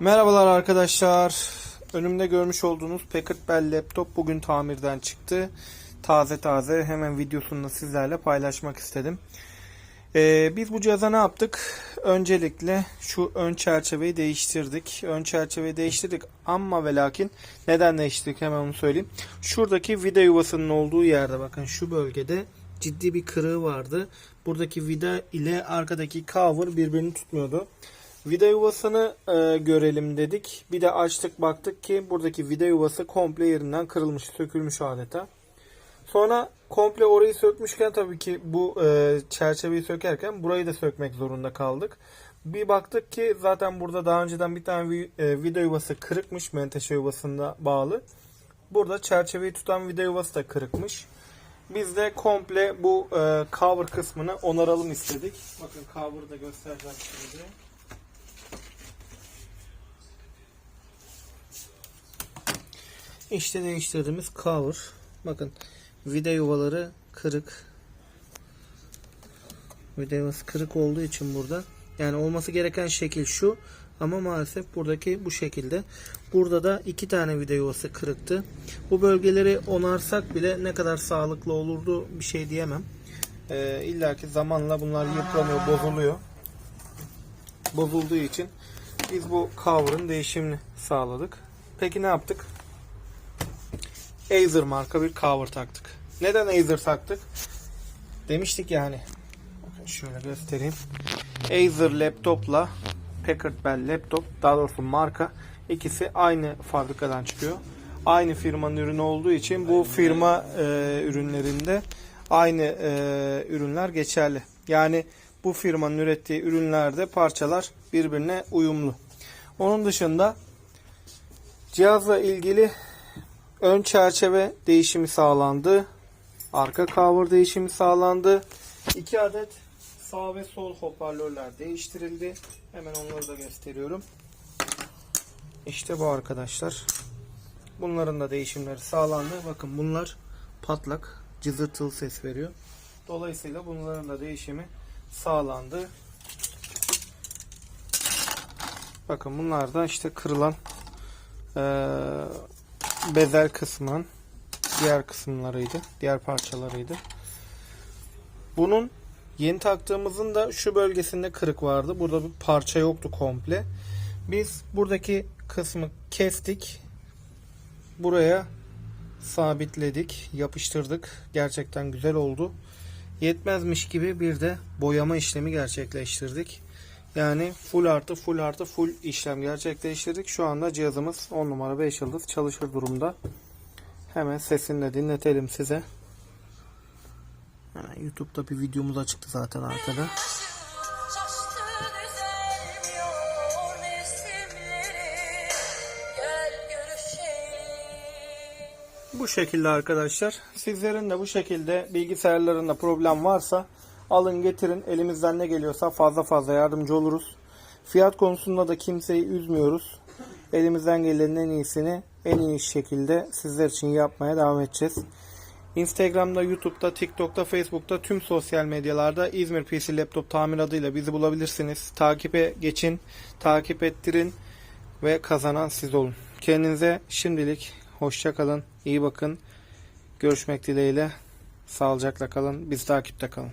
Merhabalar arkadaşlar. Önümde görmüş olduğunuz Packard Bell laptop bugün tamirden çıktı. Taze taze hemen videosunu sizlerle paylaşmak istedim. Ee, biz bu cihaza ne yaptık? Öncelikle şu ön çerçeveyi değiştirdik. Ön çerçeveyi değiştirdik ama ve lakin neden değiştirdik hemen onu söyleyeyim. Şuradaki vida yuvasının olduğu yerde bakın şu bölgede ciddi bir kırığı vardı. Buradaki vida ile arkadaki cover birbirini tutmuyordu. Vida yuvasını e, görelim dedik. Bir de açtık baktık ki buradaki vida yuvası komple yerinden kırılmış, sökülmüş adeta. Sonra komple orayı sökmüşken tabii ki bu e, çerçeveyi sökerken burayı da sökmek zorunda kaldık. Bir baktık ki zaten burada daha önceden bir tane e, vida yuvası kırıkmış menteşe yuvasında bağlı. Burada çerçeveyi tutan vida yuvası da kırıkmış. Biz de komple bu e, cover kısmını onaralım istedik. Bakın cover'ı da göstereceğim şimdi. İşte değiştirdiğimiz cover. Bakın vida yuvaları kırık. Vida kırık olduğu için burada. Yani olması gereken şekil şu. Ama maalesef buradaki bu şekilde. Burada da iki tane vida yuvası kırıktı. Bu bölgeleri onarsak bile ne kadar sağlıklı olurdu bir şey diyemem. Ee, İlla ki zamanla bunlar yıpranıyor, bozuluyor. Bozulduğu için biz bu cover'ın değişimini sağladık. Peki ne yaptık? Acer marka bir cover taktık. Neden Acer taktık? Demiştik yani. Bakın şöyle göstereyim. Acer laptopla Packard Bell laptop daha doğrusu marka ikisi aynı fabrikadan çıkıyor. Aynı firmanın ürünü olduğu için bu firma e, ürünlerinde aynı e, ürünler geçerli. Yani bu firmanın ürettiği ürünlerde parçalar birbirine uyumlu. Onun dışında cihazla ilgili Ön çerçeve değişimi sağlandı. Arka cover değişimi sağlandı. 2 adet sağ ve sol hoparlörler değiştirildi. Hemen onları da gösteriyorum. İşte bu arkadaşlar. Bunların da değişimleri sağlandı. Bakın bunlar patlak, cızırtılı ses veriyor. Dolayısıyla bunların da değişimi sağlandı. Bakın bunlar da işte kırılan eee bezel kısmının diğer kısımlarıydı. Diğer parçalarıydı. Bunun yeni taktığımızın da şu bölgesinde kırık vardı. Burada bir parça yoktu komple. Biz buradaki kısmı kestik. Buraya sabitledik, yapıştırdık. Gerçekten güzel oldu. Yetmezmiş gibi bir de boyama işlemi gerçekleştirdik. Yani full artı full artı full işlem gerçekleştirdik. Şu anda cihazımız 10 numara 5 yıldız çalışır durumda. Hemen sesini de dinletelim size. Hemen YouTube'da bir videomuz açıktı zaten arkada. Bu şekilde arkadaşlar. Sizlerin de bu şekilde bilgisayarlarında problem varsa alın getirin. Elimizden ne geliyorsa fazla fazla yardımcı oluruz. Fiyat konusunda da kimseyi üzmüyoruz. Elimizden gelenin en iyisini en iyi şekilde sizler için yapmaya devam edeceğiz. Instagram'da, YouTube'da, TikTok'ta, Facebook'ta tüm sosyal medyalarda İzmir PC Laptop Tamir adıyla bizi bulabilirsiniz. Takipe geçin, takip ettirin ve kazanan siz olun. Kendinize şimdilik hoşça kalın, iyi bakın. Görüşmek dileğiyle. Sağlıcakla kalın. Biz takipte kalın.